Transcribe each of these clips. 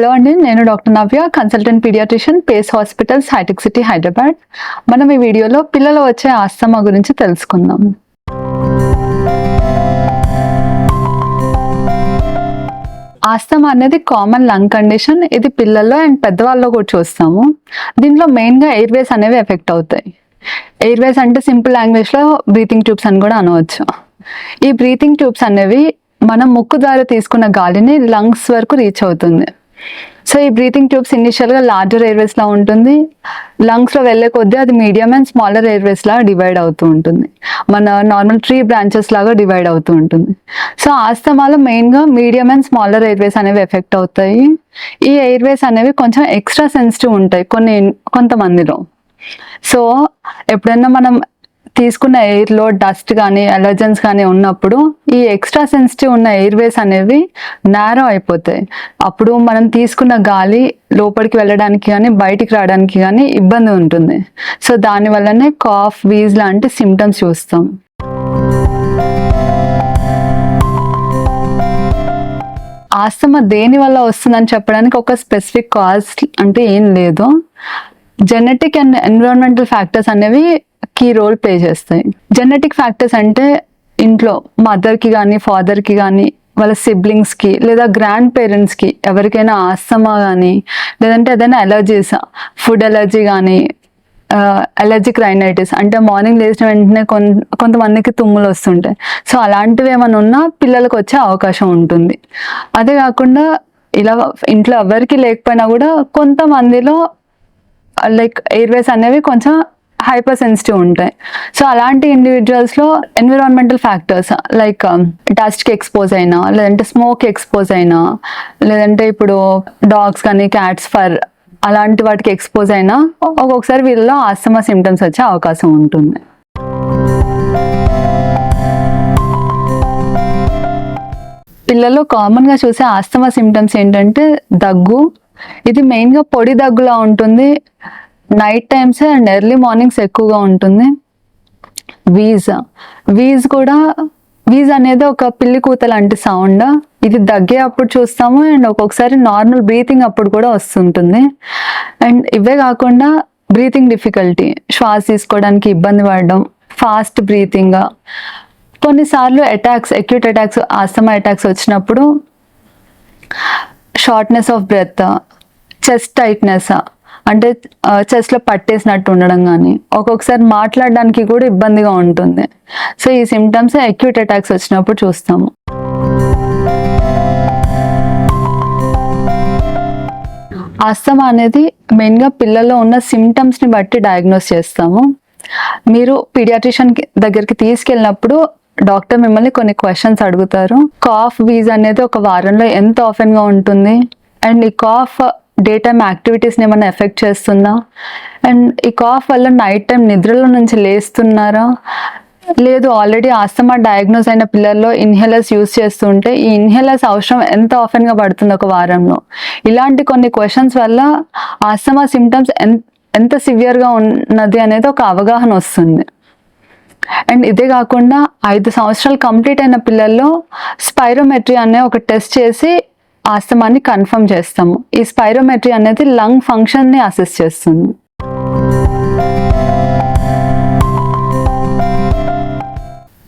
Hello అండి నేను doctor Navya consultant paediatrician Pace hospitals Hitech City Hyderabad. మనం ఈ వీడియోలో పిల్లలు వచ్చే ఆస్తమా గురించి తెలుసుకుందాం. ఆస్తమా అనేది కామన్ లంగ్ కండిషన్ ఇది పిల్లల్లో అండ్ పెద్దవాళ్ళలో కూడా చూస్తాము. దీంట్లో మెయిన్గా ఎయిర్వేస్ అనేవి ఎఫెక్ట్ అవుతాయి. ఎయిర్వేస్ అంటే సింపుల్ లాంగ్వేజ్లో బ్రీతింగ్ ట్యూబ్స్ అని కూడా అనవచ్చు. ఈ బ్రీతింగ్ ట్యూబ్స్ అనేవి మనం ముక్కు ద్వారా తీసుకున్న గాలిని లంగ్స్ వరకు రీచ్ అవుతుంది. సో ఈ బ్రీతింగ్ ట్యూబ్స్ ఇనిషియల్గా లార్జర్ ఎయిర్వేస్ లా ఉంటుంది. లంగ్స్లో వెళ్ళే కొద్దీ అది మీడియం అండ్ స్మాలర్ ఎయిర్వేస్ లాగా డివైడ్ అవుతూ ఉంటుంది. మన నార్మల్ ట్రీ బ్రాంచెస్ లాగా డివైడ్ అవుతూ ఉంటుంది. సో ఆస్తమాలో మెయిన్గా మీడియం అండ్ స్మాలర్ ఎయిర్వేస్ అనేవి ఎఫెక్ట్ అవుతాయి. ఈ ఎయిర్వేస్ అనేవి కొంచెం ఎక్స్ట్రా సెన్సిటివ్ ఉంటాయి కొన్ని కొంతమందిలో. సో ఎప్పుడైనా మనం తీసుకున్న ఎయిర్లో డస్ట్ కానీ అలర్జన్స్ కానీ ఉన్నప్పుడు ఈ ఎక్స్ట్రా సెన్సిటివ్ ఉన్న ఎయిర్వేస్ అనేవి నేరో అయిపోతాయి. అప్పుడు మనం తీసుకున్న గాలి లోపలికి వెళ్ళడానికి కానీ బయటికి రావడానికి కానీ ఇబ్బంది ఉంటుంది. సో దానివల్లనే కాఫ్ వీజ్ లాంటి సిమ్టమ్స్ చూస్తాం. ఆస్తమా దేని వల్ల వస్తుందని చెప్పడానికి ఒక స్పెసిఫిక్ కాజ్ అంటే ఏం లేదు. జెనెటిక్ అండ్ ఎన్విరాన్మెంటల్ ఫ్యాక్టర్స్ అనేవి కీ రోల్ ప్లే చేస్తాయి. జెనెటిక్ ఫ్యాక్టర్స్ అంటే ఇంట్లో మదర్కి కానీ ఫాదర్కి కానీ వాళ్ళ సిబ్లింగ్స్కి లేదా గ్రాండ్ పేరెంట్స్కి ఎవరికైనా ఆస్తమా కానీ లేదంటే ఏదైనా ఎలర్జీస్ ఫుడ్ ఎలర్జీ కానీ అలర్జిక్ రైనైటిస్ అంటే మార్నింగ్ లేచిన వెంటనే కొన్ కొంతమందికి తుమ్ములు వస్తుంటాయి. సో అలాంటివి ఏమైనా ఉన్నా పిల్లలకు వచ్చే అవకాశం ఉంటుంది. అదే కాకుండా ఇలా ఇంట్లో ఎవరికి లేకపోయినా కూడా కొంతమందిలో లైక్ ఎయిర్వేస్ అనేవి కొంచెం హైపర్ సెన్సిటివ్ ఉంటాయి. సో అలాంటి ఇండివిజువల్స్లో ఎన్విరాన్మెంటల్ ఫ్యాక్టర్స్ లైక్ డస్ట్కి ఎక్స్పోజ్ అయినా లేదంటే స్మోక్ ఎక్స్పోజ్ అయినా లేదంటే ఇప్పుడు డాగ్స్ కానీ క్యాట్స్ ఫర్ అలాంటి వాటికి ఎక్స్పోజ్ అయినా ఒక్కొక్కసారి వీళ్ళలో ఆస్తమా సిమ్టమ్స్ వచ్చే అవకాశం ఉంటుంది. పిల్లల్లో కామన్గా చూసే ఆస్తమా సిమ్టమ్స్ ఏంటంటే దగ్గు. ఇది మెయిన్గా పొడి దగ్గులా ఉంటుంది. Night times and early mornings ఎక్కువగా ఉంటుంది. వీజ్ వీజ్ కూడా వీజ్ అనేది ఒక పిల్లి కూత లాంటి సౌండ్ ఇది దగ్గే అప్పుడు చూస్తాము అండ్ ఒక్కొక్కసారి నార్మల్ బ్రీతింగ్ అప్పుడు కూడా వస్తుంటుంది. అండ్ ఇవే కాకుండా బ్రీతింగ్ డిఫికల్టీ శ్వాస తీసుకోవడానికి ఇబ్బంది పడడం ఫాస్ట్ బ్రీతింగ్ కొన్నిసార్లు attacks acute attacks asthma attacks వచ్చినప్పుడు shortness of breath chest tightness అంటే చెస్ట్లో పట్టేసినట్టు ఉండడం కానీ ఒక్కొక్కసారి మాట్లాడడానికి కూడా ఇబ్బందిగా ఉంటుంది. సో ఈ సిమ్టమ్స్ అక్యూట్ అటాక్స్ వచ్చినప్పుడు చూస్తాము. అస్తమా అనేది మెయిన్గా పిల్లల్లో ఉన్న సిమ్టమ్స్ని బట్టి డయాగ్నోస్ చేస్తాము. మీరు పీడియాట్రిషియన్ దగ్గరికి తీసుకెళ్ళినప్పుడు డాక్టర్ మిమ్మల్ని కొన్ని క్వశ్చన్స్ అడుగుతారు. కాఫ్ వీజ్ అనేది ఒక వారంలో ఎంత ఆఫెన్గా ఉంటుంది? అండ్ ఈ కాఫ్ డే టైమ్ యాక్టివిటీస్ని ఏమైనా ఎఫెక్ట్ చేస్తుందా? అండ్ ఈ కాఫ్ వల్ల నైట్ టైం నిద్రలో నుంచి లేస్తున్నారా? లేదు ఆల్రెడీ ఆస్తమా డయాగ్నోస్ అయిన పిల్లల్లో ఇన్హేలర్స్ యూస్ చేస్తుంటే ఈ ఇన్హేలర్స్ అవసరం ఎంత ఆఫెన్గా పడుతుంది ఒక వారంలో? ఇలాంటి కొన్ని క్వశ్చన్స్ వల్ల ఆస్తమా సిమ్టమ్స్ ఎంత ఎంత సివియర్గా ఉన్నది అనేది ఒక అవగాహన వస్తుంది. అండ్ ఇదే కాకుండా ఐదు సంవత్సరాలు కంప్లీట్ అయిన పిల్లల్లో స్పైరోమెట్రీ అనే ఒక టెస్ట్ చేసి ఆస్తమాన్ని కన్ఫర్మ్ చేస్తాము. ఈ స్పైరోమెట్రీ అనేది లంగ్ ఫంక్షన్ని అసెస్ చేస్తుంది.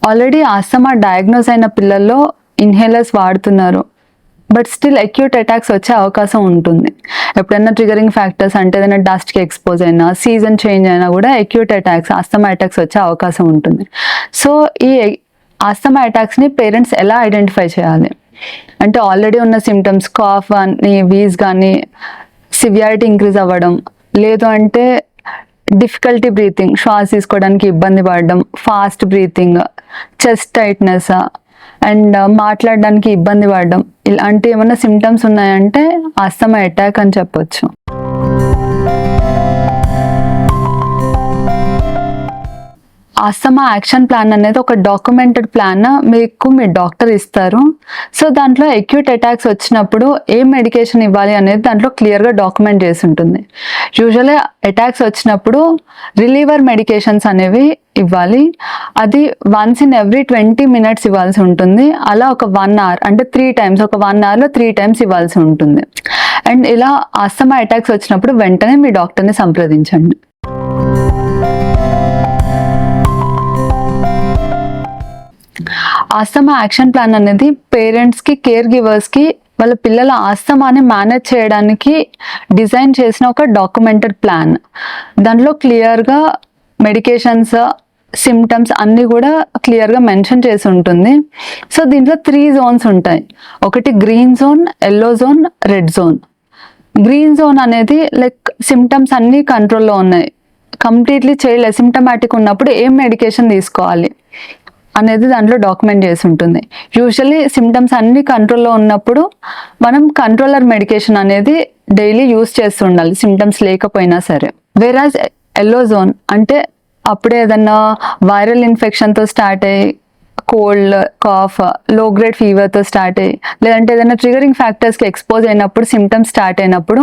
ఆల్రెడీ ఆస్తమా డయాగ్నోస్ అయిన పిల్లల్లో ఇన్హేలర్స్ వాడుతున్నారు. బట్ స్టిల్ అక్యూట్ అటాక్స్ వచ్చే అవకాశం ఉంటుంది. ఎప్పుడైనా ట్రిగరింగ్ ఫ్యాక్టర్స్ అంటే ఏదైనా డస్ట్కి ఎక్స్పోజ్ అయినా సీజన్ చేంజ్ అయినా కూడా అక్యూట్ అటాక్స్ ఆస్తమా అటాక్స్ వచ్చే అవకాశం ఉంటుంది. సో ఈ ఆస్తమా అటాక్స్ని పేరెంట్స్ ఎలా ఐడెంటిఫై చేయాలి? అంటే ఆల్రెడీ ఉన్న సిమ్టమ్స్ కాఫ్ కానీ వీజ్ కానీ సివియారిటీ ఇంక్రీజ్ అవ్వడం లేదు అంటే డిఫికల్టీ బ్రీతింగ్ శ్వాస తీసుకోవడానికి ఇబ్బంది పడడం fast breathing chest tightness and మాట్లాడడానికి ఇబ్బంది పడడం ఇలాంటి ఏమైనా సిమ్టమ్స్ ఉన్నాయంటే ఆస్తమా అటాక్ అని చెప్పొచ్చు. ఆస్తమా యాక్షన్ ప్లాన్ అనేది ఒక డాక్యుమెంటెడ్ ప్లాన్. మీకు మీ డాక్టర్ ఇస్తారు. సో దాంట్లో అక్యూట్ అటాక్స్ వచ్చినప్పుడు ఏ మెడికేషన్ ఇవ్వాలి అనేది దాంట్లో క్లియర్గా డాక్యుమెంట్ చేసి ఉంటుంది. యూజువల్గా అటాక్స్ వచ్చినప్పుడు రిలీవర్ మెడికేషన్స్ అనేవి ఇవ్వాలి. అది once in every twenty minutes ఇవ్వాల్సి ఉంటుంది. అలా ఒక వన్ అవర్ అంటే త్రీ టైమ్స్ ఒక వన్ అవర్లో త్రీ టైమ్స్ ఇవ్వాల్సి ఉంటుంది. అండ్ ఇలా ఆస్తమా అటాక్స్ వచ్చినప్పుడు వెంటనే మీ డాక్టర్ని సంప్రదించండి. ఆస్తమా యాక్షన్ ప్లాన్ అనేది పేరెంట్స్కి కేర్ గివర్స్కి వాళ్ళ పిల్లల ఆస్తమాని మేనేజ్ చేయడానికి డిజైన్ చేసిన ఒక డాక్యుమెంటెడ్ ప్లాన్. దాంట్లో క్లియర్గా మెడికేషన్స్ సిమ్టమ్స్ అన్నీ కూడా క్లియర్గా మెన్షన్ చేసి ఉంటుంది. సో దీంట్లో త్రీ జోన్స్ ఉంటాయి. ఒకటి green zone yellow zone red zone. Green zone అనేది లైక్ సిమ్టమ్స్ అన్నీ కంట్రోల్లో ఉన్నాయి. కంప్లీట్లీ చేయలేదు సిమ్టమాటిక్ ఉన్నప్పుడు ఏం మెడికేషన్ తీసుకోవాలి? అనేది దాంట్లో డాక్యుమెంట్ చేసి ఉంటుంది. యూజువల్లీ సిమ్టమ్స్ అన్ని కంట్రోల్లో ఉన్నప్పుడు మనం కంట్రోలర్ మెడికేషన్ అనేది డైలీ యూస్ చేస్తూ ఉండాలి సిమ్టమ్స్ లేకపోయినా సరే. వేరాజ్ ఎల్లో జోన్ అంటే అప్పుడే ఏదన్నా వైరల్ ఇన్ఫెక్షన్తో స్టార్ట్ అయ్యి కోల్డ్ కాఫ్లో గ్రేడ్ ఫీవర్తో స్టార్ట్ అయ్యి లేదంటే ఏదైనా ట్రిగరింగ్ ఫ్యాక్టర్స్కి ఎక్స్పోజ్ అయినప్పుడు సిమ్టమ్స్ స్టార్ట్ అయినప్పుడు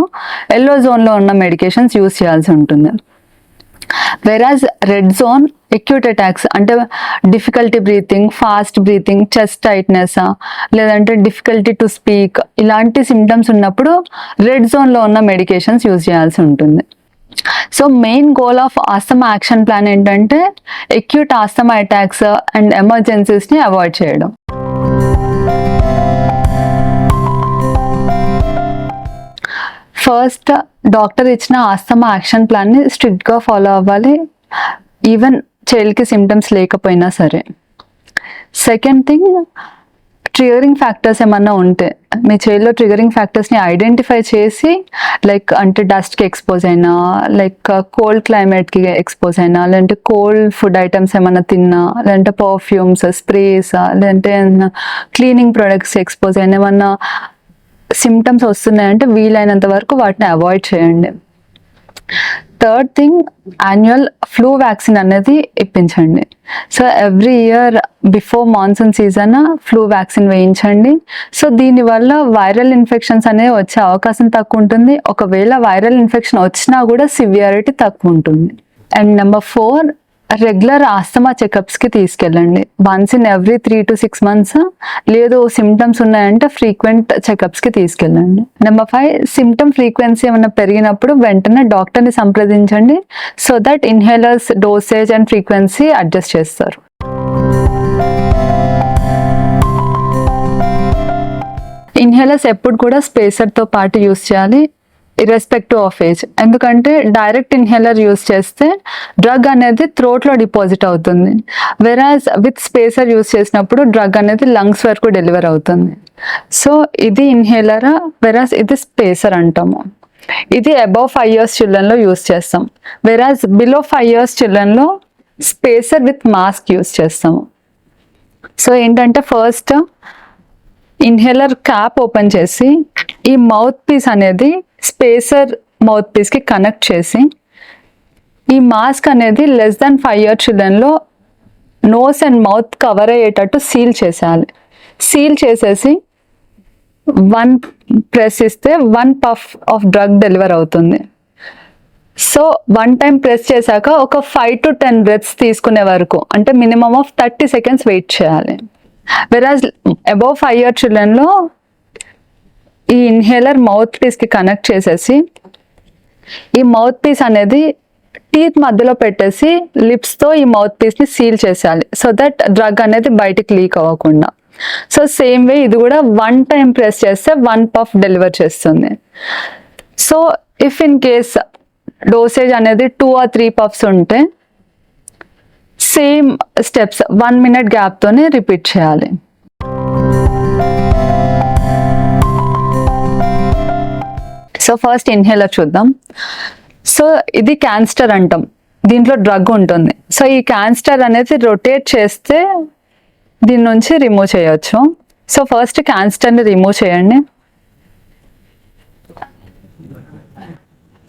ఎల్లో జోన్లో ఉన్న మెడికేషన్స్ యూస్ చేయాల్సి ఉంటుంది. Whereas red zone acute attacks అంటే difficulty breathing fast breathing chest tightness లేదంటే డిఫికల్టీ టు స్పీక్ ఇలాంటి సిమ్టమ్స్ ఉన్నప్పుడు రెడ్ జోన్లో ఉన్న మెడికేషన్స్ యూజ్ చేయాల్సి ఉంటుంది. So main goal of asthma action plan ఏంటంటే ఎక్యూట్ ఆస్తమా అటాక్స్ అండ్ ఎమర్జెన్సీస్ని అవాయిడ్ చేయడం. ఫస్ట్ డాక్టర్ ఇచ్చిన ఆస్తమా యాక్షన్ ప్లాన్ని స్ట్రిక్ట్గా ఫాలో అవ్వాలి. ఈవెన్ చైల్డ్కి సిమ్టమ్స్ లేకపోయినా సరే. సెకండ్ థింగ్ ట్రిగరింగ్ ఫ్యాక్టర్స్ ఏమన్నా ఉంటే మీ చైల్డ్లో ట్రిగరింగ్ ఫ్యాక్టర్స్ని ఐడెంటిఫై చేసి లైక్ అంటే డస్ట్కి ఎక్స్పోజ్ అయినా లైక్ కోల్డ్ క్లైమేట్కి ఎక్స్పోజ్ అయినా లేదంటే కోల్డ్ ఫుడ్ ఐటమ్స్ ఏమైనా తిన్నా లేదంటే పర్ఫ్యూమ్స్ స్ప్రేస్ లేదంటే క్లీనింగ్ ప్రొడక్ట్స్ ఎక్స్పోజ్ అయినా ఏమన్నా సిమ్టమ్స్ వస్తున్నాయంటే వీలైనంత వరకు వాటిని అవాయిడ్ చేయండి. Third thing annual flu vaccine అనేది ఇప్పించండి. So every year before monsoon season flu vaccine వేయించండి. సో దీనివల్ల వైరల్ ఇన్ఫెక్షన్స్ అనేవి వచ్చే అవకాశం తక్కువ ఉంటుంది. ఒకవేళ వైరల్ ఇన్ఫెక్షన్ వచ్చినా కూడా సివియారిటీ తక్కువ ఉంటుంది. And number four regular asthma చెకప్స్కి తీసుకెళ్ళండి. Once in every three to six months లేదు సిమ్టమ్స్ ఉన్నాయంటే ఫ్రీక్వెంట్ చెకప్స్కి తీసుకెళ్ళండి. నెంబర్ ఫైవ్ సిమ్టమ్ ఫ్రీక్వెన్సీ ఏమైనా పెరిగినప్పుడు వెంటనే డాక్టర్ని సంప్రదించండి. So that inhalers dosage and frequency adjust చేస్తారు. ఇన్హేలర్స్ ఎప్పుడు కూడా స్పేసర్తో పాటు యూస్ చేయాలి. ఇర్రెస్పెక్టివ్ ఆఫ్ ఏజ్ ఎందుకంటే డైరెక్ట్ ఇన్హేలర్ యూస్ చేస్తే డ్రగ్ అనేది థ్రోట్లో డిపాజిట్ అవుతుంది. వెరాజ్ విత్ స్పేసర్ యూస్ చేసినప్పుడు డ్రగ్ అనేది లంగ్స్ వరకు డెలివర్ అవుతుంది. సో ఇది ఇన్హేలర్ వెరాజ్ ఇది స్పేసర్ అంటాము. ఇది అబౌవ్ ఫైవ్ ఇయర్స్ చిల్డ్రన్లో యూస్ చేస్తాం. వెరాజ్ బిలో ఫైవ్ ఇయర్స్ చిల్డ్రన్లో స్పేసర్ విత్ మాస్క్ యూస్ చేస్తాము. సో ఏంటంటే ఫస్ట్ ఇన్హేలర్ క్యాప్ ఓపెన్ చేసి ఈ మౌత్ పీస్ అనేది స్పేసర్ మౌత్ పీస్కి కనెక్ట్ చేసి ఈ మాస్క్ అనేది లెస్ దాన్ ఫైవ్ ఇయర్ చిల్డ్రన్లో నోస్ అండ్ మౌత్ కవర్ అయ్యేటట్టు సీల్ చేసేయాలి. సీల్ చేసేసి వన్ ప్రెస్ ఇస్తే one puff of drug deliver అవుతుంది. సో వన్ టైం ప్రెస్ చేశాక ఒక ఫైవ్ టు టెన్ బ్రెత్స్ తీసుకునే వరకు అంటే minimum of thirty seconds wait చేయాలి. వెరాజ్ అబౌవ్ ఫైవ్ ఇయర్ చిల్డ్రన్లో ఈ ఇన్హేలర్ మౌత్ పీస్కి కనెక్ట్ చేసేసి ఈ మౌత్ పీస్ అనేది టీత్ మధ్యలో పెట్టేసి లిప్స్తో ఈ మౌత్ పీస్ని సీల్ చేసేయాలి. సో దట్ డ్రగ్ అనేది బయటికి లీక్ అవ్వకుండా. సో సేమ్ వే ఇది కూడా వన్ టైం ప్రెస్ చేస్తే వన్ పఫ్ డెలివర్ చేస్తుంది. So if in case dosage అనేది టూ ఆర్ త్రీ పఫ్స్ ఉంటే సేమ్ స్టెప్స్ వన్ మినిట్ గ్యాప్తోనే రిపీట్ చేయాలి. సో ఫస్ట్ ఇన్హేలర్ చూద్దాం. సో ఇది క్యాన్స్టర్ అంటాం. దీంట్లో డ్రగ్ ఉంటుంది. సో ఈ క్యాన్స్టర్ అనేది రొటేట్ చేస్తే దీని నుంచి రిమూవ్ చేయొచ్చు. సో ఫస్ట్ క్యాన్స్టర్ని రిమూవ్ చేయండి.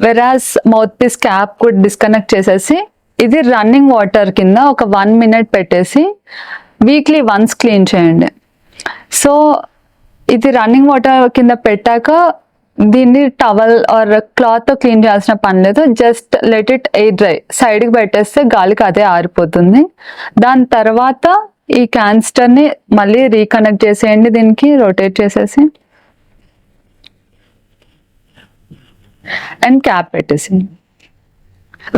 వెరాజ్ మౌత్ పీస్ క్యాప్ కూడా డిస్కనెక్ట్ చేసేసి ఇది రన్నింగ్ వాటర్ కింద ఒక వన్ మినిట్ పెట్టేసి వీక్లీ వన్స్ క్లీన్ చేయండి. సో ఇది రన్నింగ్ వాటర్ కింద పెట్టాక దీన్ని టవల్ ఆర్ క్లాత్తో క్లీన్ చేయాల్సిన పని లేదు. Just let it air dry సైడ్కి పెట్టేస్తే గాలికి అదే ఆరిపోతుంది. దాని తర్వాత ఈ క్యాన్స్టర్ని మళ్ళీ రీకనెక్ట్ చేసేయండి దీనికి. రొటేట్ చేసేసి. అండ్ క్యాప్ పెట్టేసి.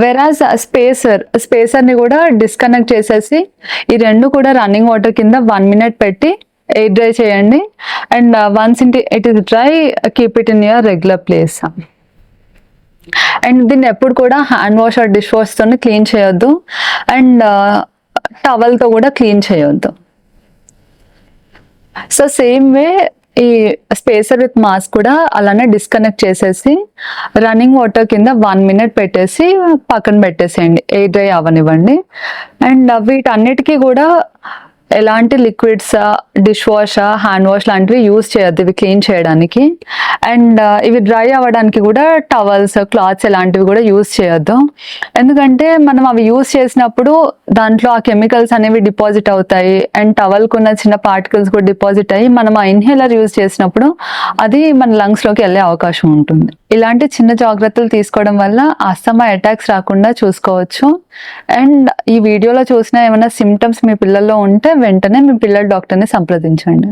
వెరాజ్ స్పేసర్ స్పేసర్ని కూడా డిస్కనెక్ట్ చేసేసి ఈ రెండు కూడా రన్నింగ్ వాటర్ కింద వన్ మినిట్ పెట్టి ఎయిర్ డ్రై చేయండి అండ్ వన్స్ ఇంటి it is dry keep it in your regular place and దీన్ని ఎప్పుడు కూడా హ్యాండ్ వాష్ ఆర్ డిష్ వాష్తో క్లీన్ చేయొద్దు. అండ్ టవల్తో uh, కూడా క్లీన్ చేయొద్దు. సో సేమ్ వే ఈ స్పేసర్ విత్ మాస్క్ కూడా అలానే డిస్కనెక్ట్ చేసేసి రన్నింగ్ వాటర్ కింద వన్ మినిట్ పెట్టేసి పక్కన పెట్టేసేయండి. ఎయిర్ డ్రై అవనివ్వండి. అండ్ uh, వీటన్నిటికీ కూడా ఎలాంటి liquids dish wash hand wash లాంటివి యూస్ చేయొద్దు ఇవి క్లీన్ చేయడానికి. అండ్ ఇవి డ్రై అవ్వడానికి కూడా టవల్స్ క్లాత్స్ ఇలాంటివి కూడా యూస్ చేయొద్దు. ఎందుకంటే మనం అవి యూస్ చేసినప్పుడు దాంట్లో ఆ కెమికల్స్ అనేవి డిపాజిట్ అవుతాయి. అండ్ టవల్కు ఉన్న చిన్న పార్టికల్స్ కూడా డిపాజిట్ అయ్యి మనం ఆ ఇన్హేలర్ యూస్ చేసినప్పుడు అది మన లంగ్స్లోకి వెళ్ళే అవకాశం ఉంటుంది. ఇలాంటి చిన్న జాగ్రత్తలు తీసుకోవడం వల్ల అస్తమా అటాక్స్ రాకుండా చూసుకోవచ్చు. అండ్ ఈ వీడియోలో చూసిన ఏమైనా సిమ్టమ్స్ మీ పిల్లల్లో ఉంటే వెంటనే మీ పిల్లల డాక్టర్ని సంప్రదించండి.